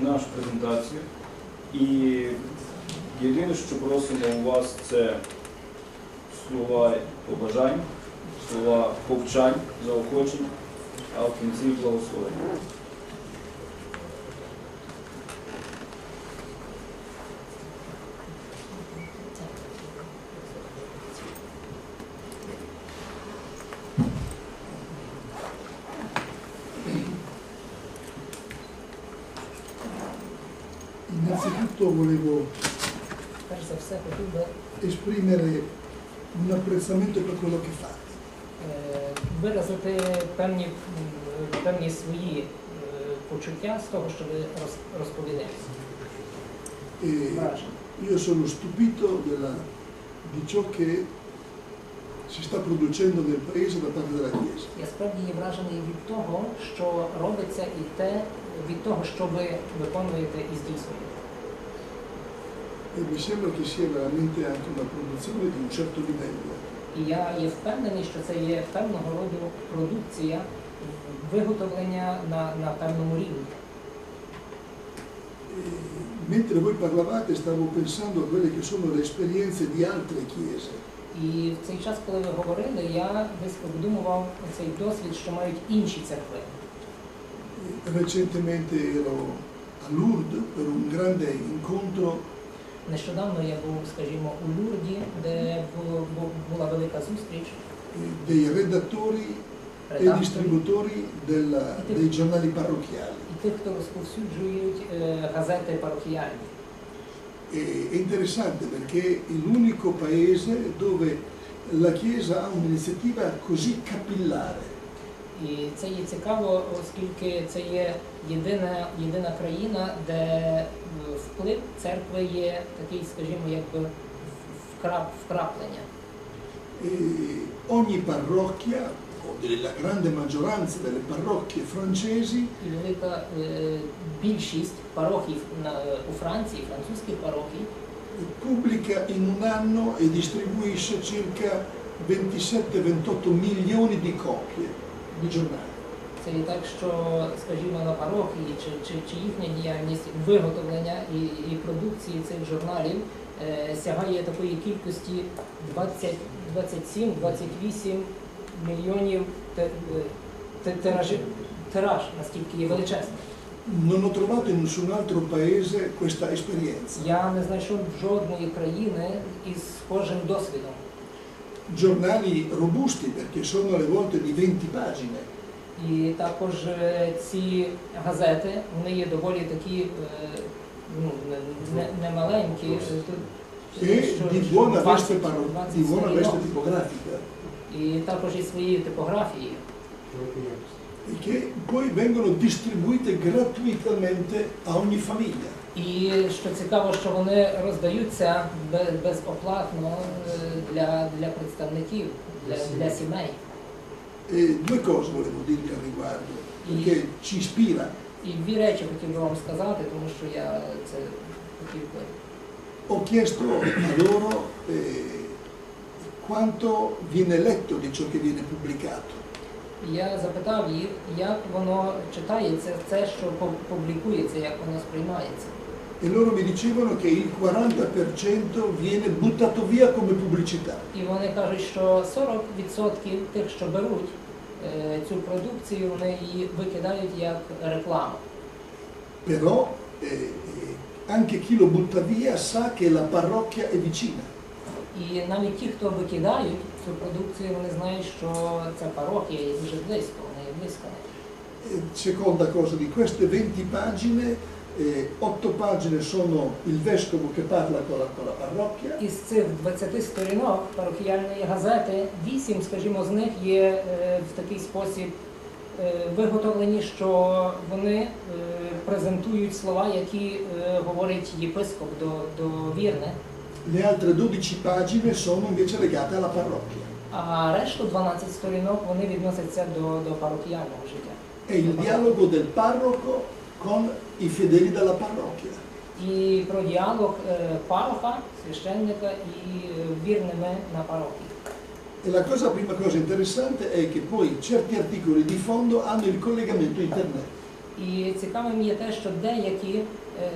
нашу презентацію. І єдине, що просимо у вас, це слова побажань, слова повчань, заохочень, а в кінці благословення. Innanzitutto volevo Перш за все хотів би esprimere un apprezzamento per quello che fate. е, виразити певні, певні свої е, почуття з того, що ви роз- розповіли. E io sono stupito della- di ciò che si sta producendo nel paese da parte della Chiesa. Я справді є вражений від того, що робиться, і те від того, що ви виконуєте і здійснюєте. E mi sembra che sia veramente anche una produzione di un certo livello. І я є впевнений, що це є певного роду продукція виготовлення на, на певному рівні. Mentre voi parlavate stavo pensando a quelle che sono le esperienze di altre chiese. І в цей час, коли ви говорили, я десь обдумував цей досвід, що мають інші церкви. Recentemente ero a Lourdes per un grande incontro Нещодавно я був, скажімо, у Лурді, де бу- бу- була велика зустріч dei redattori e distributori della- dei giornali parrocchiali. і тих, хто розповсюджують е, газети парохіальні. E, è interessante perché è l'unico paese dove la Chiesa ha un'iniziativa così capillare. І це є цікаво, оскільки це є єдина, єдина країна, де е, вплив церкви є такий, скажімо, якби вкрап, вкраплення. E ogni parrocchia, o della grande maggioranza delle parrocchie francesi, І велика е, більшість парохів на, у Франції, французьких парохій, pubblica in un anno e distribuisce circa 27-28 milioni di copie di giornali. Це і так, що, скажімо, на парохії чи, чи, чи їхня діяльність виготовлення і, і продукції цих журналів е, сягає такої кількості 27-28 мільйонів е, тиражів, тираж, наскільки є величезний. Non ho trovato in nessun altro paese questa esperienza. Я не знайшов жодної країни із схожим досвідом. Giornali robusti perché sono alle volte di 20 pagine. І також е, ці газети, вони є доволі такі е, ну, не, не, маленькі. е, тут, e що- di що buona 20 veste, paro- 20 di buona сторінок. veste tipografica І також і свої типографії. che poi vengono distribuite gratuitamente a ogni famiglia. І що цікаво, що вони роздаються бе- безоплатно е, для, для представників, для, для сімей. E due cose volevo dirvi al riguardo, perché ci ispira. І дві речі хотів би вам сказати, тому що я це хотів би. Ho chiesto a loro eh, quanto viene letto di ciò che viene pubblicato. Я запитав їх, як воно читається, це, що пу- публікується, як воно сприймається. E loro mi dicevano che il 40% viene buttato via come pubblicità. І вони кажуть, що 40% тих, що беруть е, цю продукцію, вони її викидають як рекламу. Però eh, eh, anche chi lo butta via sa che la parrocchia è vicina. І навіть ті, хто викидають цю продукцію, вони знають, що ця парохія є дуже близько, вона є близько. Eh, Seconda cosa, di queste 20 pagine, eh, 8 pagine sono il vescovo che parla con la, con la parrocchia Із цих 20 сторінок парохіальної газети, 8, скажімо, з них є е, в такий спосіб е, виготовлені, що вони е, презентують слова, які е, говорить єпископ до, до вірних, le altre 12 pagine sono invece legate alla parrocchia. а решту 12 сторінок вони відносяться до, до парохіального життя. È il dialogo del parroco con i fedeli della parrocchia. І про діалог пароха, священника і вірними на парохії. E la cosa, prima cosa interessante è che poi certi articoli di fondo hanno il collegamento internet. І цікавим є те, що деякі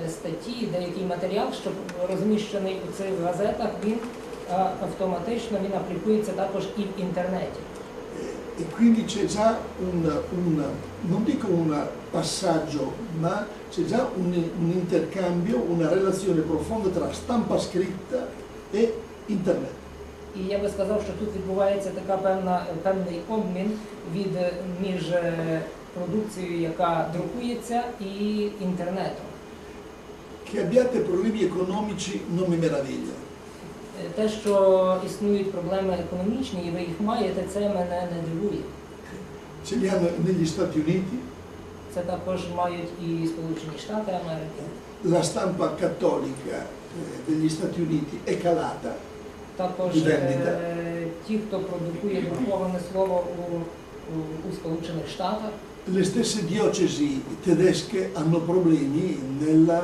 статті, деякий матеріал, що розміщений у цих газетах, він автоматично він аплікується також і в інтернеті. E quindi c'è già un, un- non dico un passaggio, ma c'è già un, un intercambio, una relazione profonda tra stampa scritta e internet. І я би сказав, що тут відбувається така певна певний обмін від е, між е, продукцією, яка друкується, і інтернетом. Che abbiate problemi economici non mi meraviglia, Е, Те, що існують проблеми економічні, і ви їх маєте, це мене не дивує. ce li hanno negli Це також мають і Сполучені Штати Америки. la stampa cattolica degli Stati Uniti è calata, Також е, ті, хто продукує друковане слово у, Сполучених Штатах, le stesse diocesi tedesche hanno problemi nella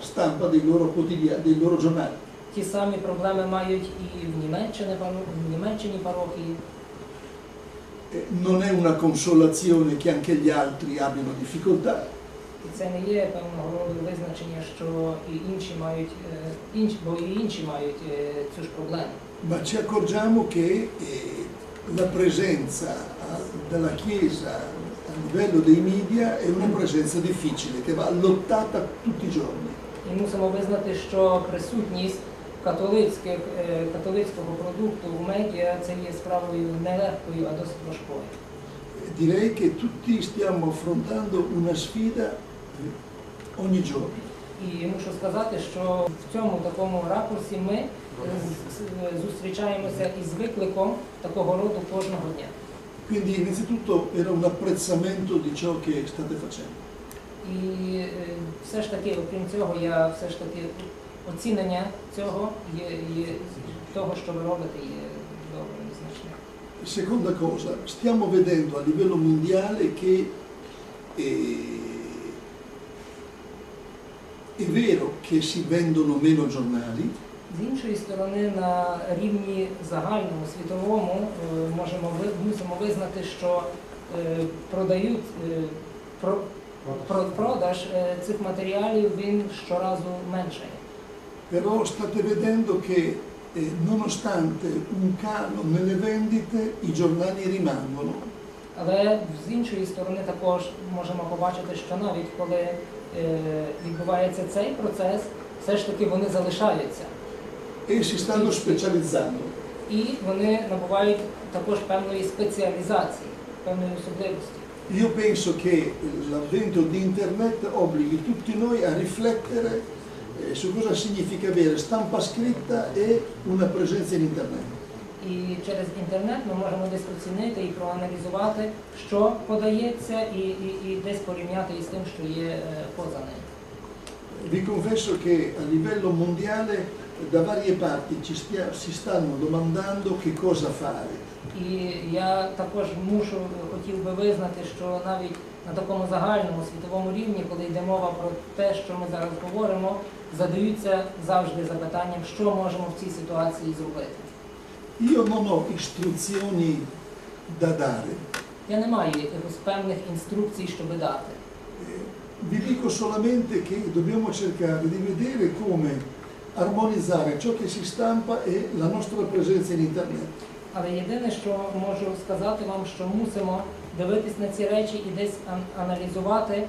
stampa dei loro quotidiani, dei loro giornali. ті самі проблеми мають і в Німеччині, паро- в Німеччині парохії. Eh, Non è una consolazione che anche gli altri abbiano difficoltà, І це не є певного роду визначення, що і інші мають е, інші, бо і інші мають е, цю ж проблему. ma ci accorgiamo che eh, la presenza ah, della Chiesa a livello dei media è una presenza difficile, che va lottata tutti i giorni. І мусимо визнати, що присутність католицьких, е, католицького продукту в медіа це є справою нелегкою, а досить важкою. Direi che tutti stiamo affrontando una sfida eh, ogni giorno. І мушу сказати, що в цьому такому ракурсі ми е, з- зустрічаємося із викликом такого роду кожного дня. Quindi innanzitutto era un apprezzamento di ciò che state facendo. І е, все ж таки, окрім цього, я все ж таки оцінення цього є, є того, що ви робите, є добрим і значним. Seconda cosa, stiamo vedendo a livello mondiale che eh, è vero che si vendono meno giornali, З іншої сторони, на рівні загальному світовому е, можемо ви- мусимо визнати, що е, продають е, про, про продаж е, цих матеріалів він щоразу меншає. Però state vedendo che eh, nonostante un calo nelle vendite i giornali rimangono. Але з іншої сторони також можемо побачити, що навіть коли е, відбувається цей процес, все ж таки вони залишаються. e si stanno specializzando. І вони набувають також певної спеціалізації, певної особливості. Io penso che l'avvento di internet obblighi tutti noi a riflettere eh, su cosa significa avere stampa scritta e una presenza in internet. І через інтернет ми можемо десь оцінити і проаналізувати, що подається, і, і, і десь порівняти із тим, що є е, поза ним. Vi confesso che a livello mondiale da varie parti ci stia- si stanno domandando che cosa fare. І я також мушу хотів би визнати, що навіть на такому загальному світовому рівні, коли йде мова про те, що ми зараз говоримо, задаються завжди запитанням, що можемо в цій ситуації зробити. Io non ho istruzioni da dare, Я не маю якихось певних інструкцій, щоб дати. Eh, vi dico solamente che dobbiamo cercare di vedere come armonizzare ciò che si stampa e la nostra presenza in internet. Але єдине, що можу сказати вам, що мусимо дивитись на ці речі і десь ан- аналізувати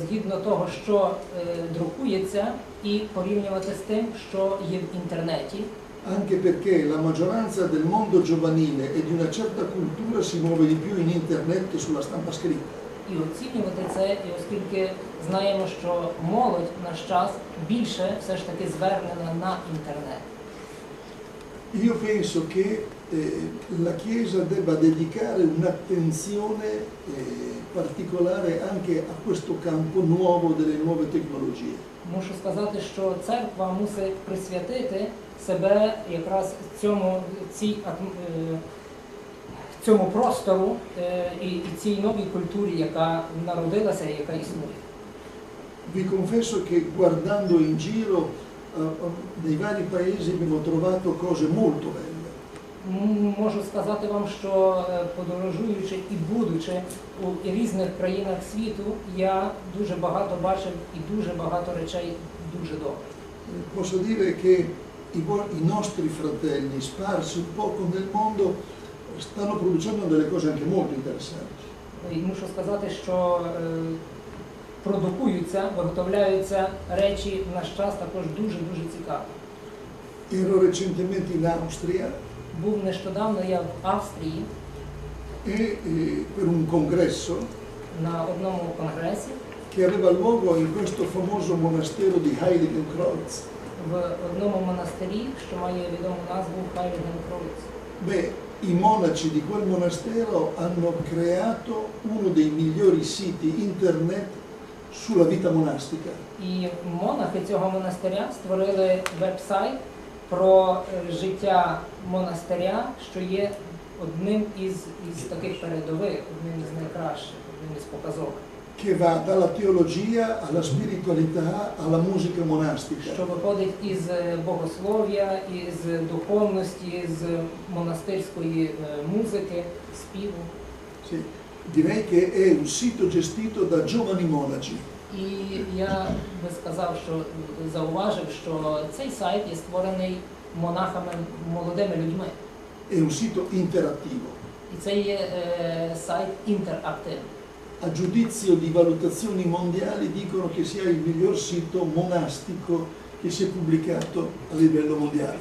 згідно того, що е, друкується, і порівнювати з тим, що є в інтернеті. Anche perché la maggioranza del mondo giovanile e di una certa cultura si muove di più in internet che sulla stampa scritta. І оцінювати це, і оскільки знаємо, що молодь наш час більше все ж таки звернена на інтернет. Io penso che eh, la Chiesa debba dedicare un'attenzione eh, particolare anche a questo campo nuovo delle nuove tecnologie. Мушу сказати, що церква мусить присвятити себе якраз цьому цій атм- е, цьому простору е, і, і цій новій культурі, яка народилася і яка існує. Vi confesso che guardando in giro eh, nei vari paesi abbiamo trovato cose molto belle. Можу сказати вам, що е, подорожуючи і будучи у різних країнах світу, я дуже багато бачив і дуже багато речей дуже добре. Posso dire che i, i nostri fratelli sparsi un poco nel mondo stanno producendo delle cose anche molto interessanti. І мушу сказати, що е, продукуються, виготовляються речі в наш час також дуже дуже цікаві. Ero recentemente in Austria Був нещодавно я в Австрії e eh, per un congresso на одному конгресі che aveva luogo in questo famoso monastero di Heiligenkreuz. в одному монастирі, що має відому назву Хайлігенкроуц. Beh, i monaci di quel monastero hanno creato uno dei migliori siti internet sulla vita monastica. І монахи цього монастиря створили веб-сайт про е, життя монастиря, що є одним із, із таких передових, одним із найкращих, одним із показових. che va dalla teologia alla spiritualità alla musica monastica. що виходить із е, богослов'я, із духовності, з монастирської е, музики, співу. Sì, direi che è un sito gestito da giovani monaci. І я би сказав, що зауважив, що цей сайт є створений монахами, молодими людьми. È un sito interattivo. І це є е, сайт інтерактивний. A giudizio di valutazioni mondiali dicono che sia il miglior sito monastico che si è pubblicato a livello mondiale.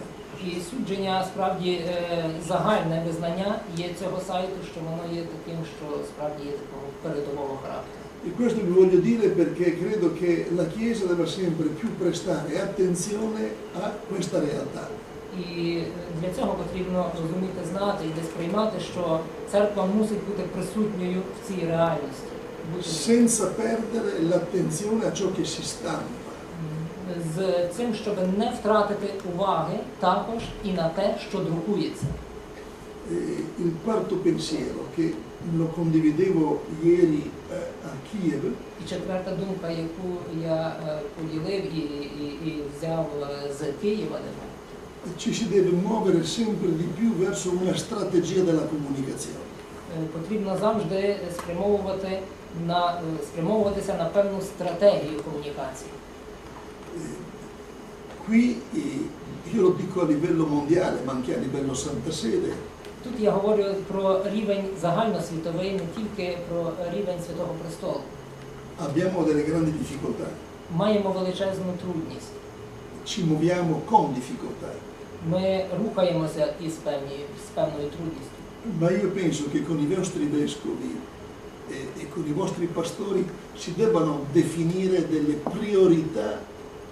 І судження справді е, загальне визнання є цього сайту, що воно є таким, що справді є такого передового характеру. E questo vi voglio dire perché credo che la Chiesa deve sempre più prestare attenzione a questa realtà. І для цього потрібно розуміти, знати і десь приймати, що церква мусить бути присутньою в цій реальності, бути senza perdere l'attenzione a ciò che si stampa. з цим, щоб не втратити уваги також і на те, що друкується. Eh, il quarto pensiero, che lo condividevo ieri eh, a Kiev, І четверта думка, яку я е, поділив і, і, і взяв е, з Києва, де ми, ci si deve muovere sempre di più verso una strategia della comunicazione. е, потрібно завжди спрямовувати на е, спрямовуватися на певну стратегію комунікації. Qui eh, io lo dico a livello mondiale, ma anche a livello Santa Sede, Тут я говорю про рівень загальносвітовий, не тільки про рівень Святого Престолу. abbiamo delle grandi difficoltà, Маємо величезну трудність. ci muoviamo con difficoltà, Ми рухаємося із певні, з певною трудністю. ma io penso che con i vostri vescovi e, e con i vostri pastori si debbano definire delle priorità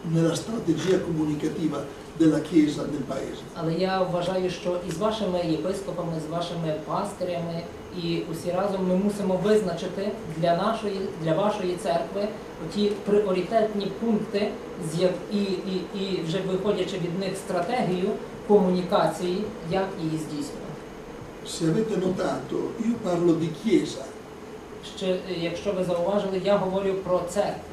nella strategia comunicativa della Chiesa del Paese. Але я вважаю, що із вашими єпископами, з вашими пастирями і усі разом ми мусимо визначити для нашої, для вашої церкви ті пріоритетні пункти, і, і, і вже виходячи від них стратегію комунікації, як її здійснювати. Se avete notato, io parlo di Chiesa, Ще, е, якщо ви зауважили, я говорю про церкву.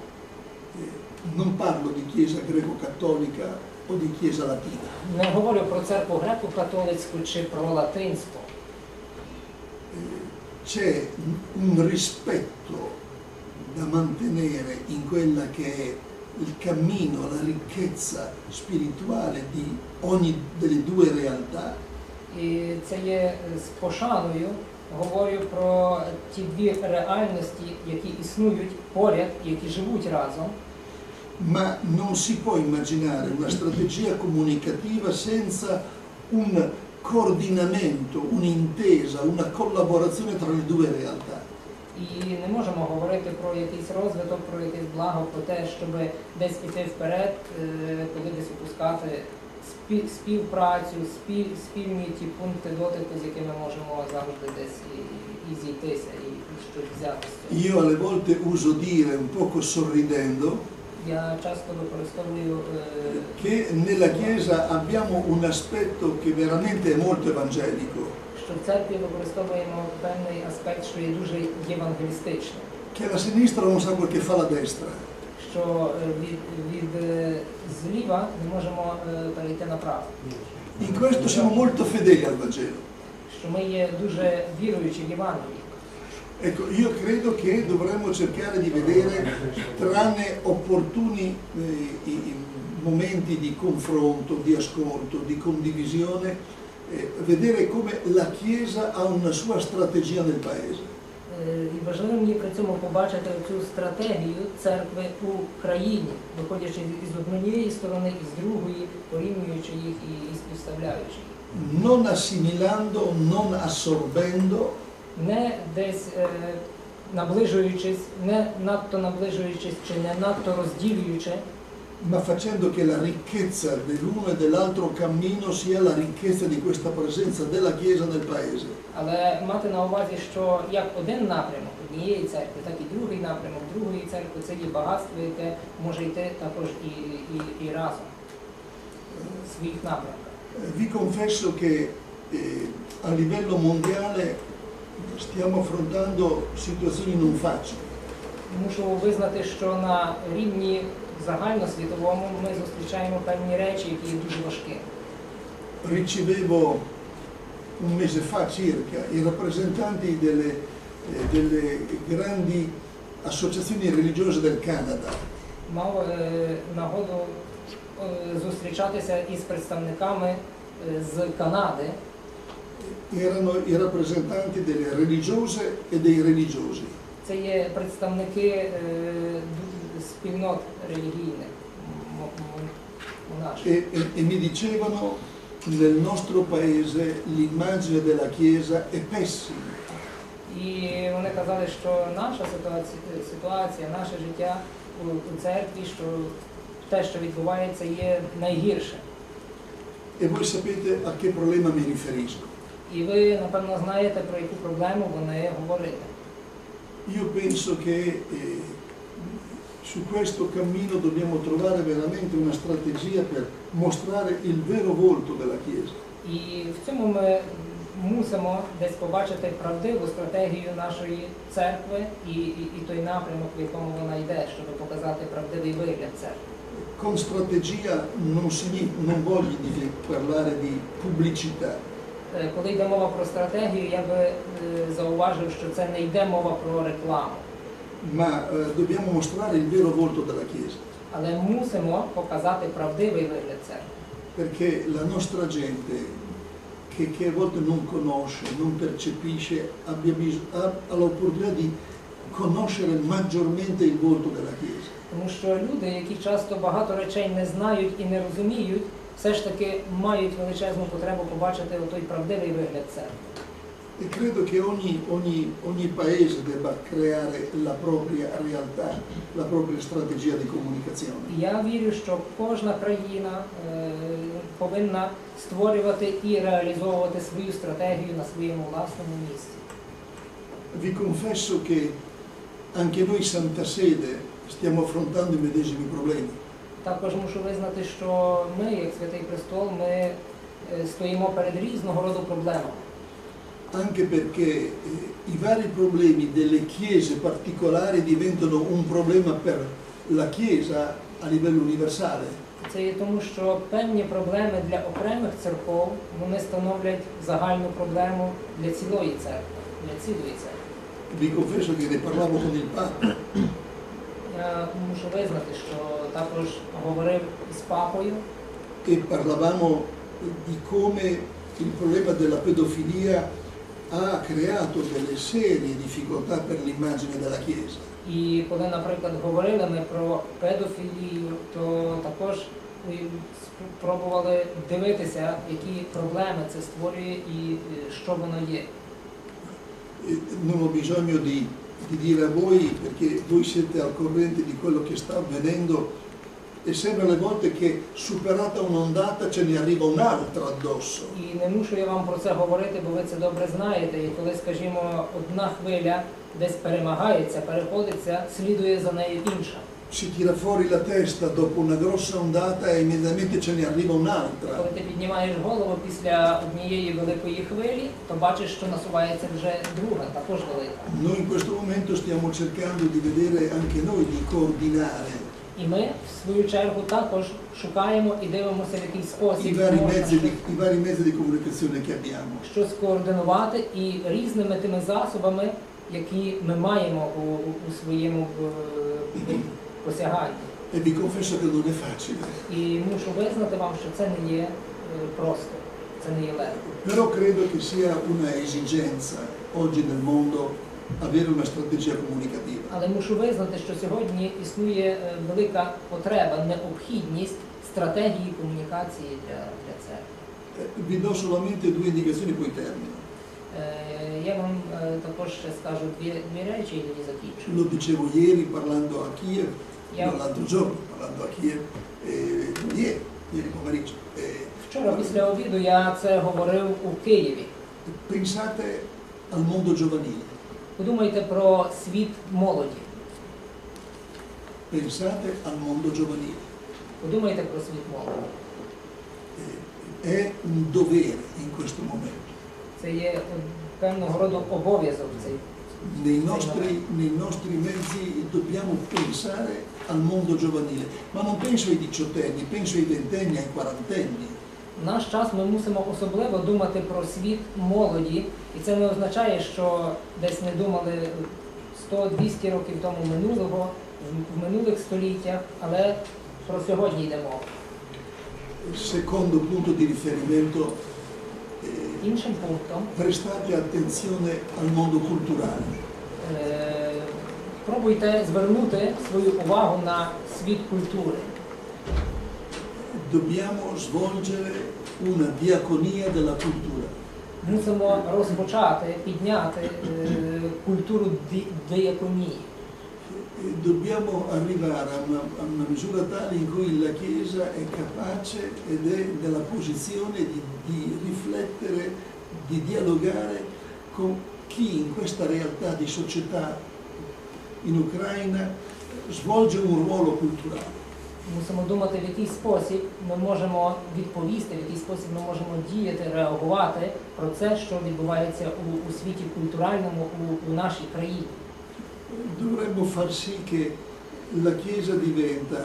eh, non parlo di Chiesa greco-cattolica o di Chiesa latina. Не говорю про церкву греко-католицьку чи про латинську. C'è un rispetto da mantenere in quella che è il cammino, la ricchezza spirituale di ogni delle due realtà, І це є е, з пошаною. Говорю про ті дві реальності, які існують поряд, які живуть разом. Ma non si può immaginare una strategia comunicativa senza un coordinamento, un'intesa, una collaborazione tra le due realtà. І не можемо говорити про якийсь розвиток, про якесь благо, про те, щоб десь іти вперед, е, коли десь опускати спі- співпрацю, спіль, спільні ті пункти дотику, з якими можемо завжди десь і, і зійтися, і, і щось взяти з цього. Io alle volte uso dire, un poco sorridendo, Я часто використовую е, che nella Chiesa abbiamo un aspetto che veramente è molto evangelico, що в церкві використовуємо певний аспект, що є дуже євангелістичним, che la sinistra non sa quel che fa la destra. що е, від, від е, зліва не можемо е, перейти направо. In questo siamo molto fedeli al Vangelo. що ми є дуже віруючі в Євангелії. Ecco, io credo che dovremmo cercare di vedere, tranne opportuni eh, i- i momenti di confronto, di ascolto, di condivisione, eh, vedere come la Chiesa ha una sua strategia nel Paese. Е, І важливо мені при цьому побачити цю стратегію церкви у країні, виходячи із однієї сторони і з другої, порівнюючи їх і і співставляючи їх. non assimilando, non assorbendo, Не десь е, наближуючись, не надто наближуючись чи не надто розділюючи, ma facendo che la ricchezza dell'uno e dell'altro cammino sia la ricchezza di questa presenza della Chiesa nel Paese. але мати на увазі, що як один напрямок однієї церкви, так і другий напрямок другої церкви це є багатство, яке може йти також і, і, і разом в своїх напрямках. Vi confesso che eh, a livello mondiale stiamo affrontando situazioni non facili. Мушу визнати, що на рівні загальносвітовому ми зустрічаємо певні речі, які є дуже важкі. Ricevevo un mese fa circa i rappresentanti delle, eh, delle grandi associazioni religiose del Canada Мав е, нагоду е, зустрічатися із представниками е, з Канади. Erano i rappresentanti delle religiose e dei religiosi. Це є представники е, спільнот релігійних E, e- e mi dicevano nel nostro paese l'immagine della Chiesa è pessima. І вони казали, що наша ситуація, ситуація наше життя у, у церкві, що те, що відбувається, є найгірше. E voi sapete a che problema mi riferisco. І ви, напевно, знаєте, про яку проблему вони говорили. Io penso che eh, su questo cammino dobbiamo trovare veramente una strategia per mostrare il vero volto della Chiesa. І в цьому ми мусимо десь побачити правдиву стратегію нашої церкви і, і, і той напрямок, в якому вона йде, щоб показати правдивий вигляд церкви. Con strategia non, signi- non voglio di- parlare di pubblicità, Коли йде мова про стратегію, я би е, зауважив, що це не йде мова про рекламу, ma eh, dobbiamo mostrare il vero volto della Chiesa. але мусимо показати правдивий вигляд церкви. perché la nostra gente che, che a volte non conosce, non percepisce, abbia ha l'opportunità di conoscere maggiormente il volto della Chiesa. Тому що люди, які часто багато речей не знають і не розуміють, все ж таки мають величезну потребу побачити той правдивий вигляд церкви. E credo che ogni, ogni, ogni paese debba creare la propria realtà, la propria strategia di comunicazione. Я вірю, що кожна країна е, повинна створювати і реалізовувати свою стратегію на своєму власному місці. Vi confesso che anche noi Santa Sede stiamo affrontando i medesimi problemi. Також мушу визнати, що ми, як Святий Престол, ми е, стоїмо перед різного роду проблемами. anche perché eh, i vari problemi delle chiese particolari diventano un problema per la Chiesa a livello universale. Це є тому, що певні проблеми для окремих церков вони становлять загальну проблему для цілої церкви. Для цілої церкви. Vi confesso che ne parlavo con il Papa мушу визнати, що також говорив з папою e parlavamo di come il problema della pedofilia ha creato delle serie difficoltà per l'immagine della Chiesa. І коли, наприклад, говорили ми про педофілію, то також спробували дивитися, які проблеми це створює і е, що воно є. E non ho bisogno di, di dire a voi perché voi siete al corrente di quello che sta avvenendo e sembra alle volte che superata un'ondata ce ne arriva un'altra addosso. І не мушу я вам про це говорити, бо ви це добре знаєте. І коли, скажімо, одна хвиля десь перемагається, переходиться, слідує за нею інша. Si tira fuori la testa dopo una grossa ondata e immediatamente ce ne arriva Коли ти піднімаєш голову після однієї великої хвилі, то бачиш, що насувається вже друга, також велика. Noi in questo momento stiamo cercando di vedere anche noi di coordinare І ми, в свою чергу, також шукаємо і дивимося, в який і спосіб vari, можна mezzi di, i vari mezzi di comunicazione che abbiamo. щось координувати і різними тими засобами, які ми маємо у, у- у своєму е, посяганні. E vi confesso che non è facile, І мушу визнати вам, що це не є е, просто, це не є легко. però credo che sia una esigenza oggi nel mondo avere una strategia comunicativa. Але мушу визнати, що сьогодні існує е, велика потреба, необхідність стратегії комунікації для, для церкви. Vi do solamente due indicazioni poi termino. Е, Я вам е, також ще скажу дві, дві речі і тоді закінчу. Lo dicevo ieri parlando a Kiev, Я l'altro giorno parlando a Kiev, eh, ieri, ieri pomeriggio. Eh, вчора після обіду я це говорив у Києві. pensate al mondo giovanile, Подумайте про світ молоді. pensate al mondo giovanile. Подумайте про світ молоді. Eh, è un dovere in questo momento. Це є е, певного роду обов'язок цей. Nei nostri, nei nostri mezzi dobbiamo pensare al mondo giovanile, ma non penso ai diciottenni, penso ai ventenni, ai quarantenni. В наш час ми мусимо особливо думати про світ молоді, і це не означає, що десь не думали 100-200 років тому минулого, в- минулих століттях, але про сьогодні йде мова. Secondo punto di riferimento, Іншим пунктом prestate attenzione al mondo culturale. е, пробуйте звернути свою увагу на світ культури. Dobbiamo svolgere una diaconia della cultura. Мусимо розпочати, підняти е, культуру ді- дияконії. E Dobbiamo arrivare a una, a una misura tale in cui la Chiesa è capace ed è nella posizione di, di riflettere, di dialogare con chi in questa realtà di società in Ucraina svolge un ruolo culturale. Мусимо думати, в який спосіб ми можемо відповісти, в який спосіб ми можемо діяти, реагувати про це, що відбувається у, у світі культуральному у, у нашій країні. Dovremmo far sì che la Chiesa diventa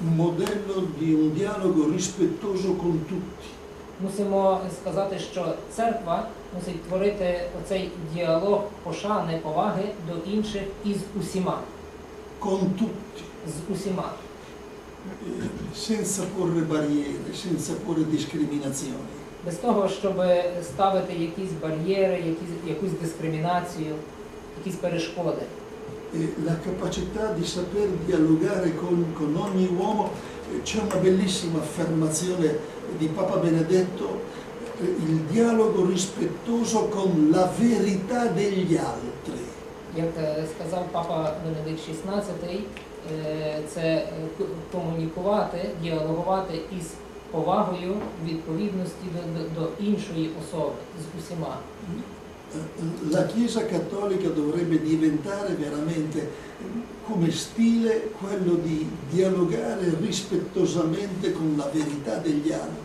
un modello di un dialogo rispettoso con tutti. Мусимо сказати, що церква мусить творити оцей діалог пошани, поваги до інших із усіма, con tutti, з усіма, senza porre barriere, senza porre discriminazioni. без того, щоб ставити якісь бар'єри, якісь, якусь дискримінацію, якісь перешкоди. E la capacità di saper dialogare con, con ogni uomo, eh, c'è una bellissima affermazione di Papa Benedetto, eh, il dialogo rispettoso con la verità degli altri. Як е, сказав папа Бенедикт XVI, е, це е, к- комунікувати, діалогувати із повагою відповідності до, до, до іншої особи з усіма. Eh, La Chiesa Cattolica dovrebbe diventare veramente eh, come stile quello di dialogare rispettosamente con la verità degli altri.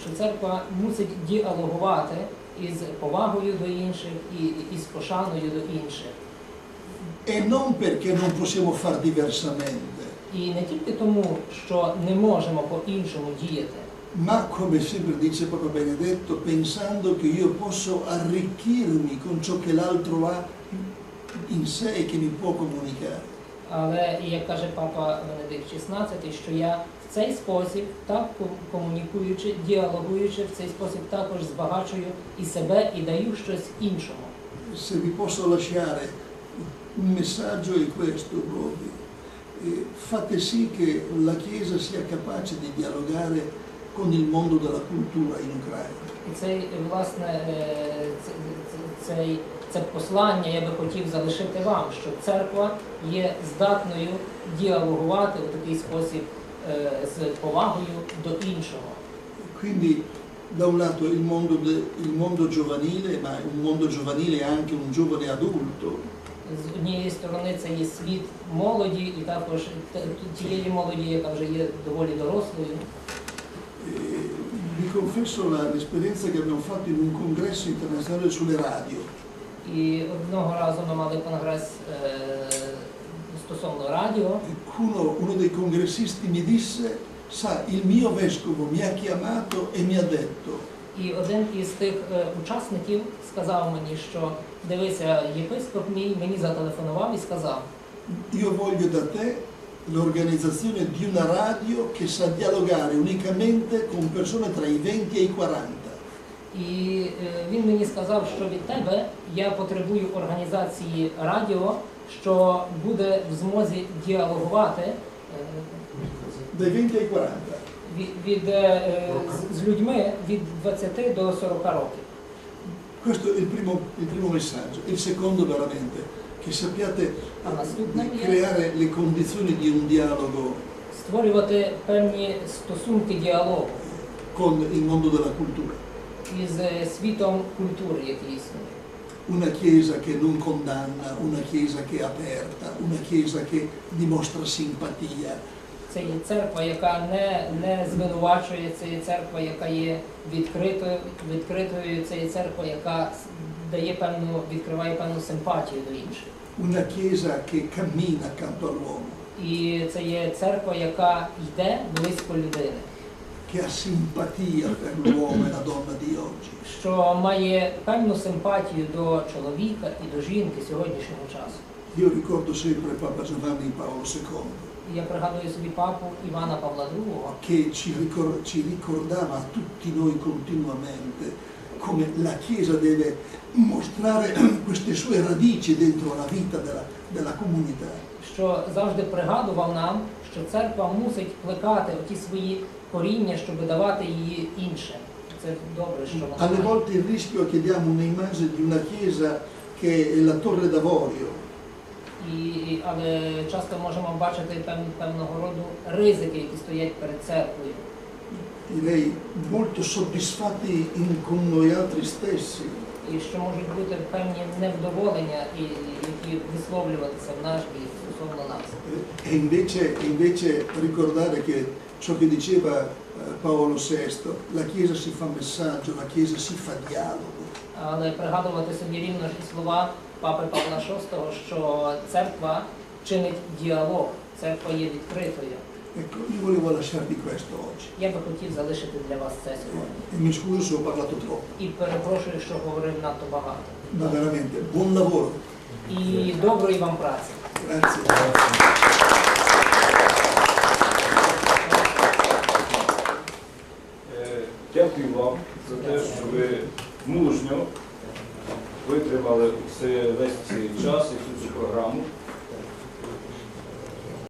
Що церква мусить діалогувати із повагою до інших і і з пошаною до інших. E non perché non possiamo far diversamente, І не тільки тому, що не можемо по-іншому діяти, ma come sempre dice Papa Benedetto, pensando che io posso arricchirmi con ciò che l'altro ha in sé e che mi può comunicare. але і як каже папа Бенедикт XVI, що я в цей спосіб, так ко- комунікуючи, діалогуючи, в цей спосіб також збагачую і себе, і даю щось іншому. Se vi posso lasciare un messaggio è questo proprio. Eh, fate sì che la Chiesa sia capace di dialogare con il mondo della cultura in Ucraina. І цей, власне, е, цей, це послання я би хотів залишити вам, що церква є здатною діалогувати у такий спосіб е, з повагою до іншого. Quindi da un lato il mondo, de- il mondo giovanile, ma un mondo giovanile è anche un giovane adulto, З однієї сторони це є світ молоді, і також тієї молоді, яка вже є доволі дорослою. Eh, vi confesso la- l'esperienza che abbiamo fatto in un congresso internazionale sulle radio. І одного разу ми мали конгрес е, стосовно радіо. Uno, uno dei congressisti mi disse, sa, il mio vescovo mi ha chiamato e mi ha detto, І один із тих е, учасників сказав мені, що дивися, єпископ мій мені зателефонував і сказав: io voglio da te l'organizzazione di una radio che sa dialogare unicamente con persone tra i 20 e i 40. І е, він мені сказав, що від тебе я потребую організації радіо, що буде в змозі діалогувати е, Dai 20 ai 40. від, від, е, з, з людьми від 20 до 40 років. Questo è il primo, il primo messaggio. Il secondo veramente, che sappiate creare le condizioni di un dialogo створювати певні стосунки діалогу con il mondo della cultura. із е, світом культури, який існує. Una chiesa che non condanna, una chiesa che è aperta, una chiesa che dimostra simpatia, Це є церква, яка не, не звинувачує, це є церква, яка є відкритою, відкритою, це є церква, яка дає певну, відкриває певну симпатію до інших. una chiesa che cammina accanto all'uomo, І це є церква, яка йде близько людини, che ha simpatia per l'uomo e la donna di oggi. що має певну симпатію до чоловіка і до жінки сьогоднішнього часу. Io ricordo sempre Papa Giovanni Paolo II, І Я пригадую собі папу Івана Павла II, che ci, ricor- ci ricordava a tutti noi continuamente come la Chiesa deve mostrare queste sue radici dentro la vita della, della comunità. що завжди пригадував нам, що церква мусить плекати оті свої коріння, щоб давати її іншим. Це добре, що вона Alle volte il rischio che diamo un'immagine di una Chiesa che è la torre d'avorio, І, але часто можемо бачити певного роду ризики, які стоять перед церквою. Direi molto soddisfatti in- con noi altri stessi, І що можуть бути певні невдоволення, і, які висловлюватися в наш бік стосовно нас. E invece, invece ricordare che ciò che diceva Paolo VI, la Chiesa si fa messaggio, la Chiesa si fa dialogo. Але пригадувати собі рівно ж і слова папи Павла VI, що церква чинить діалог, церква є відкритою. Ecco, io volevo lasciarvi questo oggi. Я би хотів залишити для вас це сьогодні. E mi scuso se ho parlato troppo, І перепрошую, що говорив надто багато. ma veramente buon lavoro. І доброї вам праці. Grazie. Е, Дякую вам за те, що ви мужньо витримали все- весь цей час і всю цю програму.